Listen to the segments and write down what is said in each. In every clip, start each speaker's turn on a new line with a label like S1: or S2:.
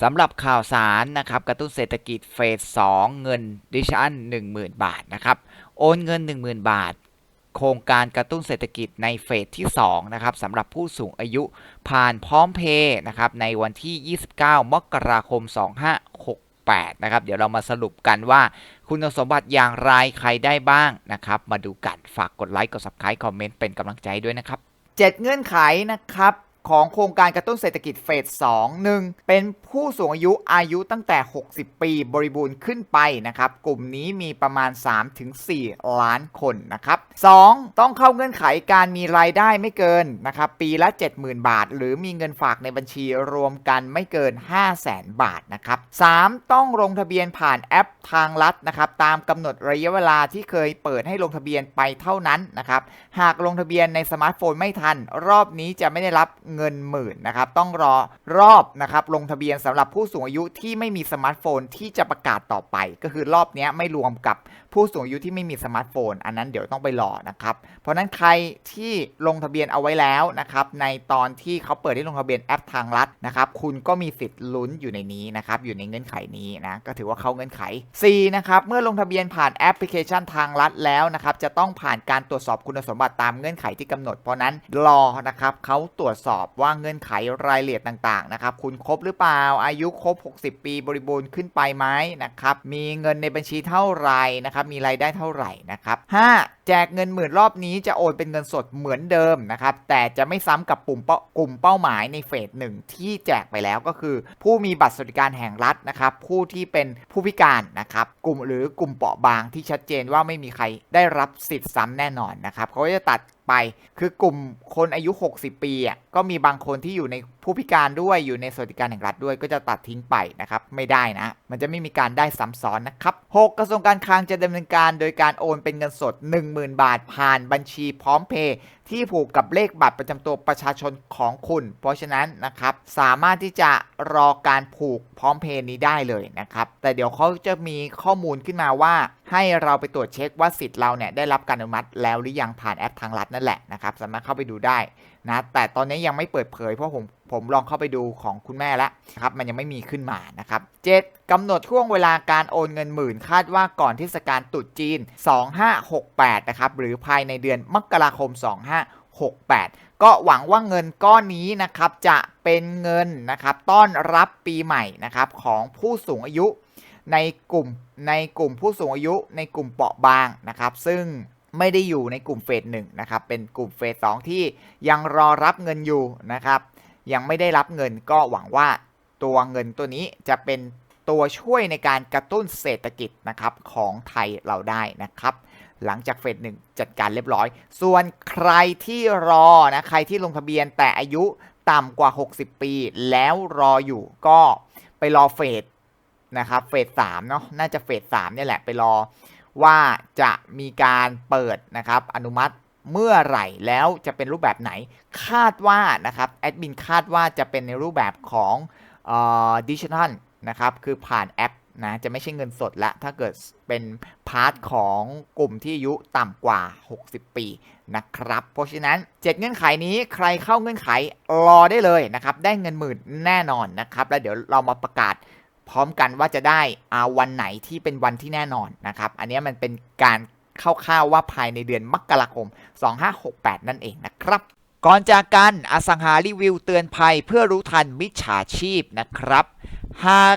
S1: สำหรับข่าวสารนะครับกระตุ้นเศรษฐกิจเฟส2เงินดิชั่น10,000 บาทนะครับโอนเงิน 10,000 บาท โครงการกระตุ้นเศรษฐกิจในเฟสที่2นะครับสำหรับผู้สูงอายุผ่านพร้อมเพย์นะครับในวันที่ 29 มกราคม 2568 นะครับเดี๋ยวเรามาสรุปกันว่า คุณสมบัติอย่างไรใครได้บ้างนะครับมาดูกันฝากกดไลค์กด subscribe คอมเมนต์เป็นกำลังใจด้วยนะครับ 7 เงื่อนไขนะครับ ของโครงการกระตุ้นเศรษฐกิจเฟส2 1เป็นผู้สูงอายุอายุตั้งแต่ 60 ปีบริบูรณ์ขึ้นไปนะครับ กลุ่มนี้มีประมาณ 3-4 ล้านคนนะครับ 2. ต้องเข้าเงื่อนไขการมีรายได้ไม่เกินนะครับ ปีละ 70,000 บาท หรือมีเงินฝากในบัญชีรวมกันไม่เกิน 500,000บาทนะครับ 3. ต้องลงทะเบียนผ่านแอปทางลัดนะครับ ตามกำหนดระยะเวลาที่เคยเปิดให้ลงทะเบียนไปเท่านั้นนะครับ หากลงทะเบียนในสมาร์ทโฟนไม่ทัน รอบนี้จะไม่ได้รับเงินหมื่นนะครับต้องรอรอบนะครับลงทะเบียนสำหรับผู้สูงอายุที่ไม่มีสมาร์ทโฟนที่จะประกาศต่อไป ก็คือรอบนี้ไม่รวมกับผู้สูงอายุที่ไม่มีสมาร์ทโฟน อันนั้นเดี๋ยวต้องไปรอนะครับเพราะนั้นใครที่ลงทะเบียนเอาไว้แล้วนะครับในตอนที่เขาเปิดให้ลงทะเบียนแอปทางลัดนะครับคุณก็มีสิทธิ์ลุ้นอยู่ในนี้นะครับอยู่ในเงื่อนไขนี้นะก็ถือว่าเข้าเงื่อนไข 4. นะครับเมื่อลงทะเบียนผ่านแอปพลิเคชันทางลัดแล้วนะครับจะต้องผ่านการตรวจสอบคุณสมบัติตามเงื่อนไขที่กำหนด เพราะนั้นรอนะครับเขาตรวจสอบว่าเงื่อนไขรายละเอียดต่างๆนะครับคุณครบหรือเปล่าอายุครบ 60 ปีบริบูรณ์ขึ้นไปไหมนะครับมีเงินในบัญชีเท่าไหร่นะครับมีรายได้เท่าไหร่นะครับ 5. แจกเงินหมื่นรอบนี้จะโอนเป็นเงินสดเหมือนเดิมนะครับ แต่จะไม่ซ้ำกับปุ่มเป้ากลุ่มเป้าหมายในเฟสหนึ่งที่แจกไปแล้วก็คือ ผู้มีบัตรสวัสดิการแห่งรัฐนะครับ ผู้ที่เป็นผู้พิการนะครับ กลุ่มหรือกลุ่มเปราะบางที่ชัดเจนว่าไม่มีใครได้รับสิทธิ์ซ้ำแน่นอนนะครับเขาก็จะตัดไปคือกลุ่มคนอายุ 60 ปีอะก็มีบางคนที่อยู่ในผู้พิการด้วยอยู่ในสวัสดิการแห่งรัฐด้วยก็จะตัดทิ้งไปนะครับ ไม่ได้นะ มันจะไม่มีการได้ซ้ำซ้อนนะครับ 6. กระทรวงการคลังจะดำเนินการโดยการโอนเป็นเงินสด10,000 บาทผ่านบัญชีพร้อมเพย์ที่ผูกกับเลขบัตรประจำตัวประชาชนของคุณ เพราะฉะนั้นนะครับสามารถที่จะรอการผูกพร้อมเพย์นี้ได้เลยนะครับ แต่เดี๋ยวเขาจะมีข้อมูลขึ้นมาว่า ให้เราไปตรวจเช็คว่าสิทธิ์เราเนี่ยได้รับการอนุมัติแล้วหรือยังผ่านแอปทางรัฐนั่นแหละนะครับ สามารถเข้าไปดูได้ นะแต่ตอนนี้ยังไม่เปิดเผยเพราะผมผมลองเข้าไปดูของคุณแม่แล้วนะครับมันยังไม่มีขึ้นมานะครับ 7. กำหนดช่วงเวลาการโอนเงินหมื่นคาดว่าก่อนเทศกาลตรุษจีน 2568 นะครับหรือภายในเดือนมกราคม 2568 ก็หวังว่าเงินก้อนนี้นะครับจะเป็นเงินนะครับต้อนรับปีใหม่นะครับของผู้สูงอายุในกลุ่มในกลุ่มผู้สูงอายุในกลุ่มเปราะบางนะครับ ซึ่ง ไม่ได้อยู่ในกลุ่มเฟสหนึ่งนะครับ เป็นกลุ่มเฟสสองที่ยังรอรับเงินอยู่นะครับ ยังไม่ได้รับเงินก็หวังว่าตัวเงินตัวนี้จะเป็นตัวช่วยในการกระตุ้นเศรษฐกิจนะครับของไทยเราได้นะครับ หลังจากเฟสหนึ่งจัดการเรียบร้อย ส่วนใครที่รอนะใครที่ลงทะเบียนแต่อายุต่ำกว่า 60 ปี แล้วรออยู่ก็ไปรอเฟสนะครับเฟสสามเนาะน่าจะเฟสสามเนี่ยแหละไปรอ ว่าจะมีการเปิดนะครับอนุมัติเมื่อไหร่แล้วจะเป็นรูปแบบไหนคาดว่านะครับแอดมินคาดว่าจะเป็นในรูปแบบของดิจิทัลนะครับคือผ่านแอปนะจะไม่ใช่เงินสดละถ้าเกิดเป็นพาร์ทของกลุ่มที่อายุต่ำกว่า 60 ปีนะครับ เพราะฉะนั้น 7 เงื่อนไขนี้ใครเข้าเงื่อนไขรอได้เลยนะครับ ได้เงินหมื่นแน่นอนนะครับ แล้วเดี๋ยวเรามาประกาศ พร้อมกันว่าจะได้อาวันไหนที่เป็นวันที่แน่นอนนะครับ อันนี้มันเป็นการคร่าวๆว่าภายในเดือนมกราคม 2568 นั่นเองนะครับ ก่อนจากกันอสังหารีวิวเตือนภัยเพื่อรู้ทันมิจฉาชีพนะครับ หาก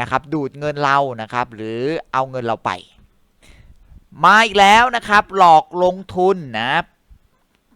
S1: นะครับดูดเงินเรานะครับหรือเอาเงินเราไป มาอีกแล้วนะครับหลอกลงทุนนะ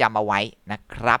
S1: จำเอาไว้นะครับ